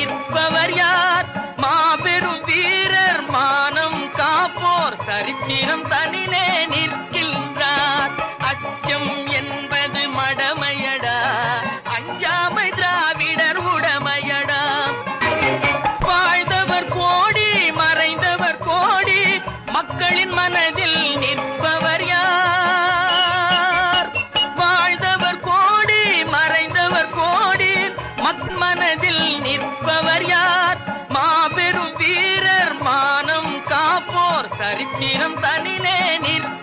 நிற்பவர் யார்? மாபெரும் வீரர் மானம் காப்போர் சரித்திரம் தனிலே மனதில் நிற்பவர் யார்? மாபெரும் வீரர் மானம் காப்போர். சரித்திரம் தனிலே நிற்ப